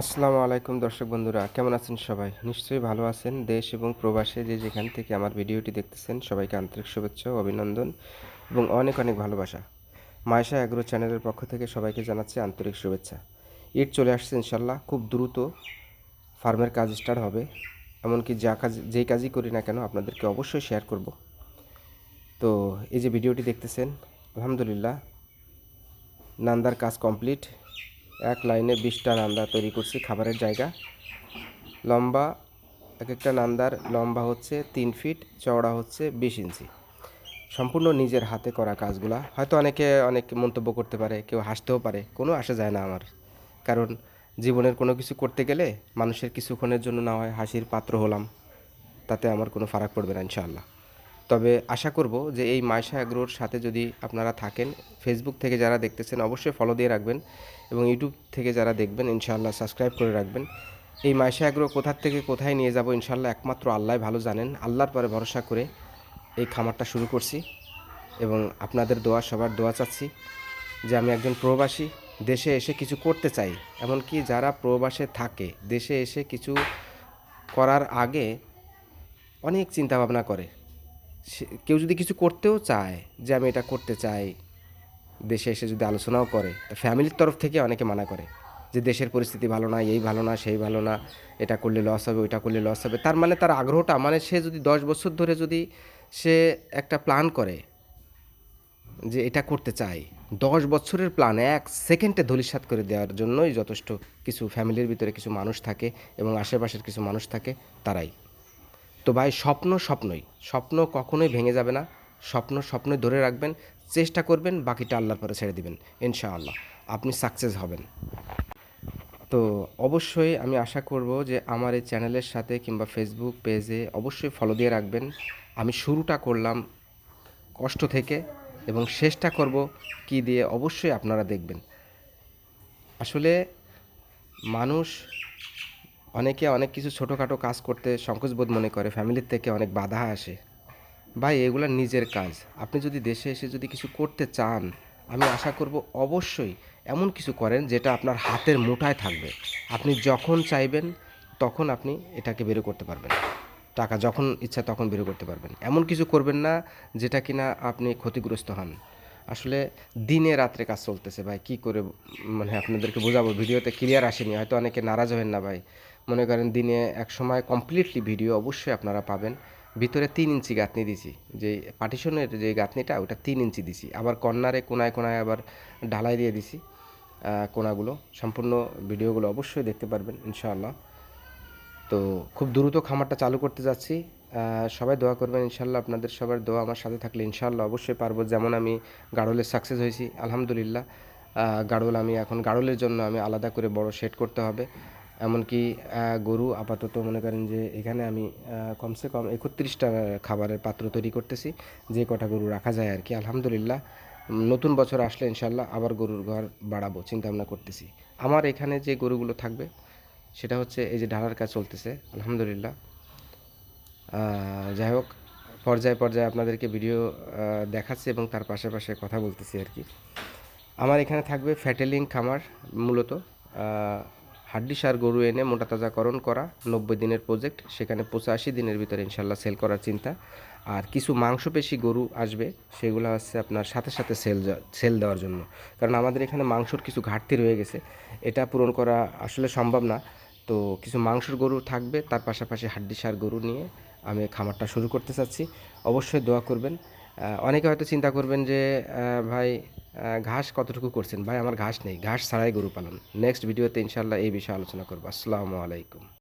আসসালামু আলাইকুম দর্শক বন্ধুরা, কেমন আছেন সবাই? নিশ্চয়ই ভালো আছেন। দেশ এবং প্রবাসে যে যেখান থেকে আমার ভিডিওটি দেখতেছেন, সবাইকে আন্তরিক শুভেচ্ছা ও অভিনন্দন এবং অনেক অনেক ভালোবাসা। মায়েশা অ্যাগ্রো চ্যানেলের পক্ষ থেকে সবাইকে জানাচ্ছি আন্তরিক শুভেচ্ছা। ঈদ চলে আসছে ইনশাল্লাহ, খুব দ্রুত ফার্মের কাজ স্টার্ট হবে। এমনকি যা কাজ, যেই কাজই করি না কেন, আপনাদেরকে অবশ্যই শেয়ার করব। তো এই যে ভিডিওটি দেখতেছেন, আলহামদুলিল্লাহ, নান্দার কাজ কমপ্লিট এক লাইনে বিশটা নান্দা তৈরি করছি খাবারের জায়গা। লম্বা এক একটা নান্দার লম্বা হচ্ছে তিন ফিট, চওড়া হচ্ছে বিশ ইঞ্চি। সম্পূর্ণ নিজের হাতে করা কাজগুলা। হয়তো অনেকে অনেক মন্তব্য করতে পারে, কেউ হাসতেও পারে, কোনো আসা যায় না আমার। কারণ জীবনের কোনো কিছু করতে গেলে মানুষের কিছুক্ষণের জন্য না হয় হাসির পাত্র হলাম। তাতে আমার কোনো ফারাক পড়বে না, ইনশাআল্লাহ। তবে আশা করব যে এই মাইশা অ্যাগ্রোর সাথে যদি আপনারা থাকেন ফেসবুক থেকে যারা দেখতেছেন অবশ্যই ফলো দিয়ে রাখবেন এবং ইউটিউব থেকে যারা দেখবেন, ইনশাআল্লাহ সাবস্ক্রাইব করে রাখবেন। এই মাইশা অ্যাগ্রো কোথার থেকে কোথায় নিয়ে যাব ইনশাআল্লাহ একমাত্র আল্লাহ ভালো জানেন। আল্লাহর পরে ভরসা করে এই খামারটা শুরু করছি এবং আপনাদের দোয়া, সবার দোয়া চাচ্ছি যে আমি একজন প্রবাসী, দেশে এসে কিছু করতে চাই। এমনকি যারা প্রবাসে থাকে, দেশে এসে কিছু করার আগে অনেক চিন্তা ভাবনা করে। সে- কেউ যদি কিছু করতেও চায় যে আমি এটা করতে চাই, দেশে এসে যদি আলোচনাও করে, তা ফ্যামিলির তরফ থেকে অনেকে মানা করে যে দেশের পরিস্থিতি ভালো না, এই ভালো না, সেই ভালো না, এটা করলে লস হবে, ওইটা করলে লস হবে। তার মানে তার আগ্রহটা মানে সে যদি দশ বছর ধরে যদি সে একটা প্ল্যান করে যে এটা করতে চাই দশ বছরের প্ল্যান এক সেকেন্ডে ধলিসাৎ করে দেওয়ার জন্যই যথেষ্ট কিছু ফ্যামিলির ভিতরে কিছু মানুষ থাকে এবং আশেপাশের কিছু মানুষ থাকে, তারাই। তো ভাই, স্বপ্ন স্বপ্নই। স্বপ্ন কখনোই ভেঙে যাবে না। স্বপ্ন স্বপ্নই ধরে রাখবেন, চেষ্টা করবেন, বাকিটা আল্লাহর পরে ছেড়ে দিবেন, ইনশাআল্লাহ। আপনি সাকসেস হবেন। তো অবশ্যই আমি আশা করব যে আমার এই চ্যানেলের সাথে কিংবা ফেসবুক পেজে অবশ্যই ফলো দিয়ে রাখবেন। আমি শুরুটা করলাম কষ্ট থেকে এবং শেষটা করব কি দিয়ে অবশ্যই আপনারা দেখবেন। আসলে মানুষ অনেকে অনেক কিছু ছোটোখাটো কাজ করতে সংকোচবোধ মনে করে, ফ্যামিলির থেকে অনেক বাধা আসে। ভাই, এগুলো নিজের কাজ। আপনি যদি দেশে এসে যদি কিছু করতে চান, আমি আশা করব অবশ্যই এমন কিছু করেন যেটা আপনার হাতের মুঠায় থাকবে। আপনি যখন চাইবেন, তখন আপনি এটাকে বের করতে পারবেন। টাকা যখন ইচ্ছা তখন বের করতে পারবেন। এমন কিছু করবেন না যেটা কিনা আপনি ক্ষতিগ্রস্ত হন। আসলে দিনে রাত্রে কাজ চলতেছে ভাই, কি করে মানে আপনাদেরকে বোঝাবো, ভিডিওতে ক্লিয়ার আসেনি, হয়তো অনেকে নারাজ হবেন না ভাই। মনে করেন দিনে এক সময় কমপ্লিটলি ভিডিও অবশ্যই আপনারা পাবেন। ভিতরে তিন ইঞ্চি গাঁথনি দিছি। যে পার্টিশনের যে গাঁথনিটা, ওটা তিন ইঞ্চি দিছি। আবার কর্নারে কোনায় কোনায় আবার ঢালাই দিয়ে দিছি কোনাগুলো। সম্পূর্ণ ভিডিওগুলো অবশ্যই দেখতে পারবেন, ইনশাআল্লাহ। তো খুব দ্রুত খামারটা চালু করতে যাচ্ছি। সবাই দোয়া করবেন ইনশাল্লাহ আপনাদের সবার দোয়া আমার সাথে থাকলে ইনশাল্লাহ অবশ্যই পারব। যেমন আমি গাড়লের সাকসেস হয়েছি, আলহামদুলিল্লাহ। গাড়ল আমি এখন, গাড়লের জন্য আমি আলাদা করে বড় সেট করতে হবে। এমনকি গরু আপাতত মনে করেন যে এখানে আমি কমসে কম একত্রিশটা খাবারের পাত্র তৈরি করতেছি, যে কটা গরু রাখা যায় আর কি। আলহামদুলিল্লাহ, নতুন বছর আসলে ইনশাল্লাহ আবার গরুর ঘর বাড়াবো চিন্তা ভাবনা করতেছি। আমার এখানে যে গরুগুলো থাকবে, সেটা হচ্ছে এই যে ঢালার কাজ চলতেছে, আলহামদুলিল্লাহ। যাই হোক, পর্যায়ে পর্যায়ে আপনাদেরকে ভিডিও দেখাচ্ছি এবং তার পাশে পাশে কথা বলতেছি আর কি। আমার এখানে থাকবে ফ্যাটেলিং খামার মূলত হাড্ডি সার গরু এনে মোটা তাজাকরণ করা, নব্বই দিনের প্রজেক্ট, সেখানে পঁচাশি দিনের ভিতরে ইনশাল্লাহ সেল করার চিন্তা। আর কিছু মাংসপেশি গরু আসবে, সেগুলো হচ্ছে আপনার সাথে সাথে সেল সেল দেওয়ার জন্য। কারণ আমাদের এখানে মাংসর কিছু ঘাটতি রয়ে গেছে। এটা পূরণ করা আসলে সম্ভব না। তো কিছু মাংসর গরু থাকবে, তার পাশাপাশি হাড্ডি সার গরু নিয়ে আমি খামারটা শুরু করতে চাচ্ছি। অবশ্যই দোয়া করবেন। অনেকে হয়তো চিন্তা করবেন যে ভাই ঘাস কতটুকু করছেন? ভাই, আমার ঘাস নেই, ঘাস ছাড়াই গরু পালন। নেক্সট ভিডিওতে ইনশাল্লাহ এই বিষয়ে আলোচনা করব। আসসালামু আলাইকুম।